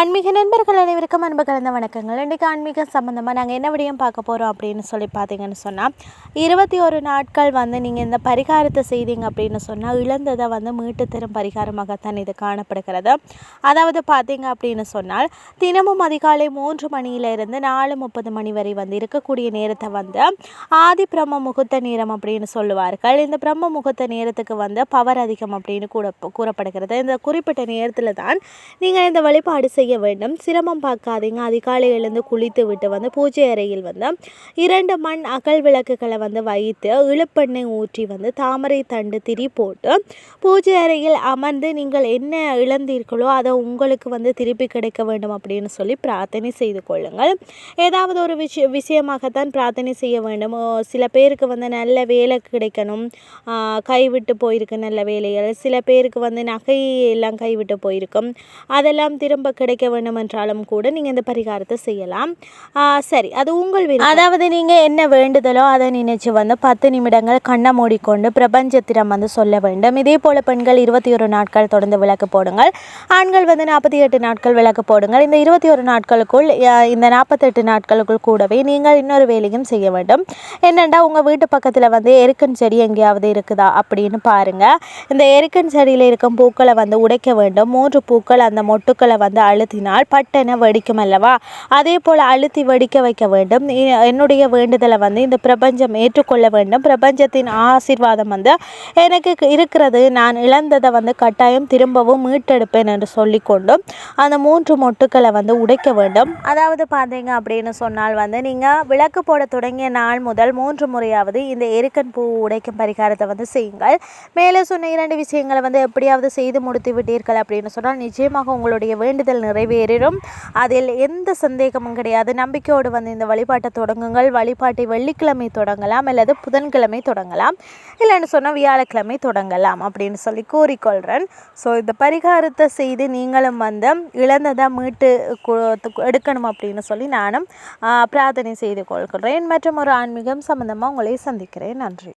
ஆன்மீக நண்பர்கள் அனைவருக்கும் அன்பு கலந்த வணக்கங்கள். இன்றைக்கு ஆன்மீக சம்மந்தமாக நாங்கள் என்ன விடயம் பார்க்க போகிறோம் அப்படின்னு சொல்லி பார்த்தீங்கன்னு சொன்னால் இருபத்தி ஒரு நாட்கள் வந்து நீங்கள் இந்த பரிகாரத்தை செய்தீங்க அப்படின்னு சொன்னால் இழந்ததை வந்து மீட்டு தரும் பரிகாரமாகத்தான் இது காணப்படுகிறது. அதாவது பார்த்தீங்க அப்படின்னு சொன்னால் தினமும் அதிகாலை மூன்று மணியிலிருந்து நாலு முப்பது மணி வரை வந்து இருக்கக்கூடிய நேரத்தை வந்து ஆதி பிரம்ம முகூர்த்த நேரம் அப்படின்னு சொல்லுவார்கள். இந்த பிரம்ம முகூர்த்த நேரத்துக்கு வந்து பவர் அதிகம் அப்படின்னு கூட கூறப்படுகிறது. இந்த குறிப்பிட்ட நேரத்தில் தான் நீங்கள் இந்த வழிபாடு செய்ய வேண்டும். சிரமம் பார்க்காதீங்க. அதிகாலை எழுந்து குளித்து விட்டு வந்து பூஜை அறையில் வந்து இரண்டு மண் அகல் விளக்குகளை வந்து வைத்து இழுப்பெண்ணை ஊற்றி வந்து தாமரை தண்டு திரி போட்டு பூஜை அறையில் அமர்ந்து நீங்கள் என்ன இழந்தீர்களோ அதை உங்களுக்கு வந்து திருப்பி கிடைக்க வேண்டும் அப்படின்னு சொல்லி பிரார்த்தனை செய்து கொள்ளுங்கள். ஏதாவது ஒரு விஷய விஷயமாகத்தான் பிரார்த்தனை செய்ய வேண்டும். சில பேருக்கு வந்து நல்ல வேலை கிடைக்கணும். கைவிட்டு போயிருக்கு நல்ல வேலைகள். சில பேருக்கு வந்து நகை எல்லாம் கைவிட்டு போயிருக்கும். அதெல்லாம் திரும்ப கிடை கிடைக்க வேண்டும் என்றாலும் கூட நீங்கள் இந்த பரிகாரத்தை செய்யலாம். சரி அது உங்கள் அதாவது நீங்கள் என்ன வேண்டுதலோ அதை நினைச்சு வந்து பத்து நிமிடங்கள் கண்ணை மூடிக்கொண்டு பிரபஞ்சத்திடம் வந்து சொல்ல வேண்டும். இதே போல் பெண்கள் இருபத்தி ஒரு நாட்கள் தொடர்ந்து விளக்கு போடுங்கள். ஆண்கள் வந்து நாற்பத்தி எட்டு நாட்கள் விளக்கு போடுங்கள். இந்த இருபத்தி ஒரு நாட்களுக்குள் இந்த நாற்பத்தெட்டு நாட்களுக்குள் கூடவே நீங்கள் இன்னொரு வேலையும் செய்ய வேண்டும். என்னென்னா உங்கள் வீட்டு பக்கத்தில் வந்து எருக்கன் செடி எங்கேயாவது இருக்குதா அப்படின்னு பாருங்கள் இந்த எருக்கன் செடியில் இருக்கும் பூக்களை வந்து உடைக்க வேண்டும். மூன்று பூக்கள் அந்த மொட்டுக்களை வந்து அழுத்தினால் பட்டென வெடிக்கும் அல்லவா? அதே போல் அழுத்தி வெடிக்க வைக்க வேண்டும். என்னுடைய வேண்டுதலை வந்து இந்த பிரபஞ்சம் ஏற்றுக்கொள்ள வேண்டும். பிரபஞ்சத்தின் ஆசீர்வாதம் வந்து எனக்கு இருக்கிறது. நான் இழந்ததை வந்து கட்டாயம் திரும்பவும் மீட்டெடுப்பேன் என்று சொல்லிக்கொண்டும் அந்த மூன்று மொட்டுக்களை வந்து உடைக்க வேண்டும். அதாவது பார்த்தீங்க அப்படின்னு சொன்னால் வந்து நீங்கள் விளக்கு போட தொடங்கிய நாள் முதல் மூன்று முறையாவது இந்த எருக்கன் பூ உடைக்கும் பரிகாரத்தை வந்து செய்யுங்கள். மேலே சொன்ன இரண்டு விஷயங்களை வந்து எப்படியாவது செய்து முடித்து விட்டீர்கள் அப்படின்னு சொன்னால் நிச்சயமாக உங்களுடைய வேண்டுதல் நிறைவேறும் அதில் எந்த சந்தேகமும் கிடையாது. நம்பிக்கையோடு வந்து இந்த வழிபாட்டை தொடங்குங்கள். வழிபாட்டை வெள்ளிக்கிழமை தொடங்கலாம் அல்லது புதன்கிழமை தொடங்கலாம். இல்லைன்னு சொன்னால் வியாழக்கிழமை தொடங்கலாம் அப்படின்னு சொல்லி கூறிக்கொள்கிறேன் ஸோ இந்த பரிகாரத்தை செய்து நீங்களும் வந்து இழந்ததை மீட்டு எடுக்கணும் அப்படின்னு சொல்லி நானும் பிரார்த்தனை செய்து கொள்கிறேன். மற்றும் ஒரு ஆன்மீகம் சம்மந்தமாக உங்களை சந்திக்கிறேன். நன்றி.